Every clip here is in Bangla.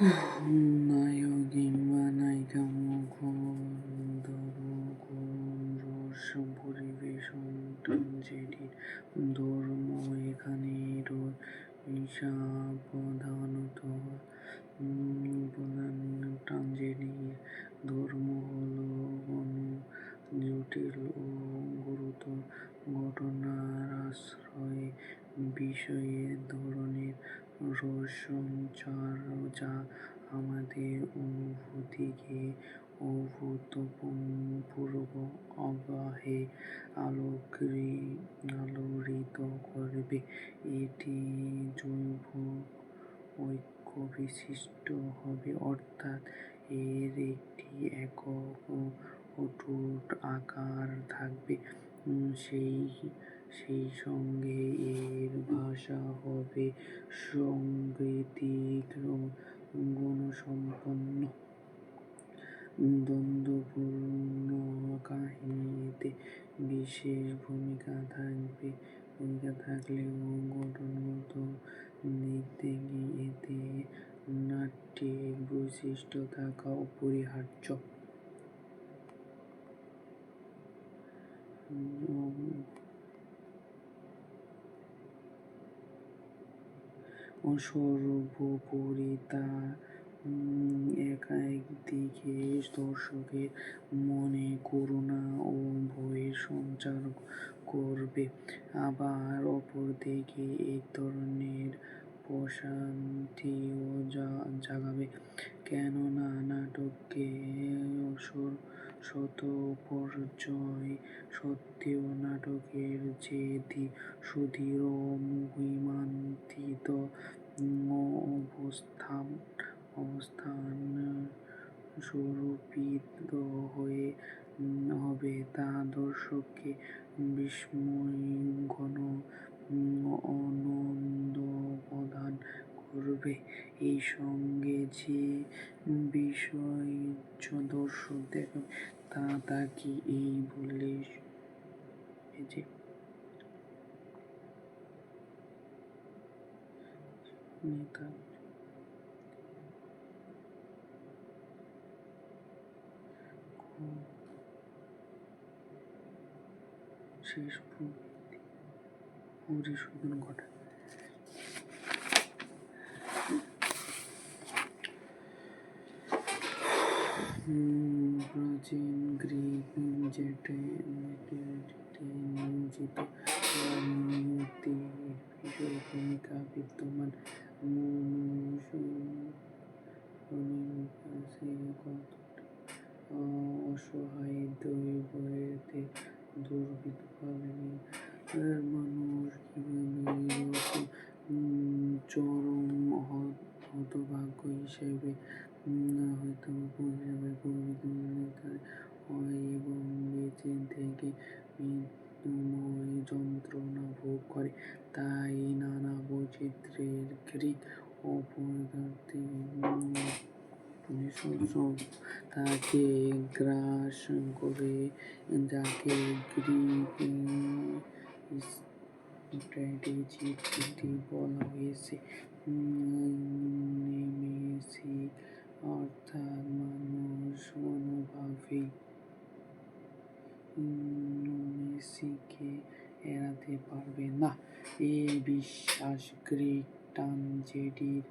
নায়ক কিংবা নায়িকা মুখোদরস পরিবেশন ট্রাজেডির ধর্ম এখানে প্রধানত প্রধান ট্রাজেডির ধর্ম হলো জটিল ও গুরুতর ঘটনার আশ্রয়ে বিষয় ধরনের রহস্যসঞ্চার যা আমাদের অনুভূতিকে অভূতপূর্ব আবহে আলোড়িত করবে। এটি জৈব ঐক্য বিশিষ্ট হবে, অর্থাৎ এর একটি একক অটুট আকার থাকবে সেইসঙ্গে এর ভাষা হবে সাংগীতিক গুণসম্পন্ন। দ্বন্দ্বপূর্ণ কাহিনীতে বিশেষ ভূমিকা থাকবে ভূমিকা থাকলেও ঘটনাগত দিক থেকে এতে নাট্যিক বৈশিষ্ট্য থাকা অপরিহার্য। সর্বোপরি একদিকে দর্শকের মনে করুণা ও ভয়ের সঞ্চার করবে আবার অপরদিকে একধরনের প্রশান্তিও জাগাবে। কেননা নাটকে শতপর্যায় সত্ত্বেও নাটকের যে সুদৃঢ় মহিমান্বিত অবস্থান অবস্থান স্বরূপিত হয়ে হবে। তা দর্শককে বিস্ময়ঘন করবে। সেইসঙ্গে যে বিষয় দর্শক দেখবে তা তাকে এই বলে যে, শেষ পরিশোধন ঘটায়। প্রাচীন গ্রিক ট্র্যাজেডিতে নিয়োজিত ভূমিকা বিদ্যমান। মনুষ্যজনীন হিসেবে পরিণত হয় এবং বেঁচে থেকে মৃত্যুময় যন্ত্রণা ভোগ করে, তাই নানা বৈচিত্র্যের গ্রিক অপদার্থবিশেষ তাকে গ্রাস করে, যাকে গ্রিক অর্থাৎ মানুষ এড়াতে পারবে না এই বিশ্বাস গ্রিক ট্র্যাজেডির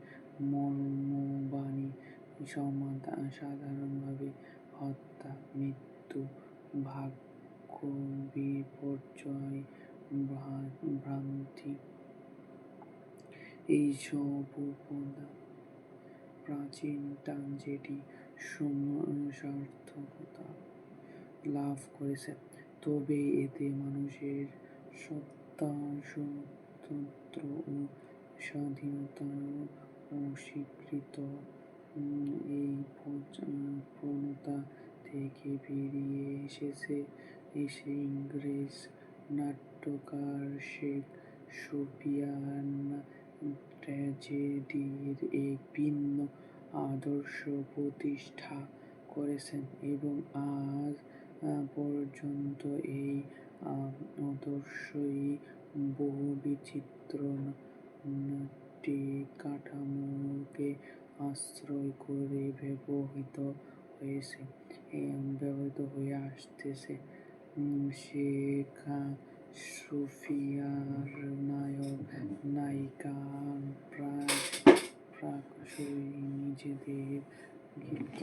মর্মবাণী। সাধারণভাবে হত্যা, মৃত্যু, ভাগ্যবিপর্যয়, ভ্রান্তি এইসব উপাদান প্রাচীন টান যেটি সার্থকতা লাভ করেছে। তবে এতে মানুষের সত্তা, স্বাতন্ত্র্য ও স্বাধীনতার অস্বীকৃত এই প্রবণতা থেকে বেরিয়ে এসেছে এসে ইংরেজ নাট্যকার শেকসপিয়র ট্র্যাজেডির এক ভিন্ন আদর্শ প্রতিষ্ঠা করেছেন এবং আজ পর্যন্ত এই আদর্শই বহুবিচিত্র নাট্যিক কাঠামোকে আশ্রয় করে ব্যবহৃত হয়েছে ব্যবহৃত হয়ে আসতেছে। শেখা সুফিয়ার নায়ক নায়িকা প্রায় প্রাকশই নিজেদের গীত।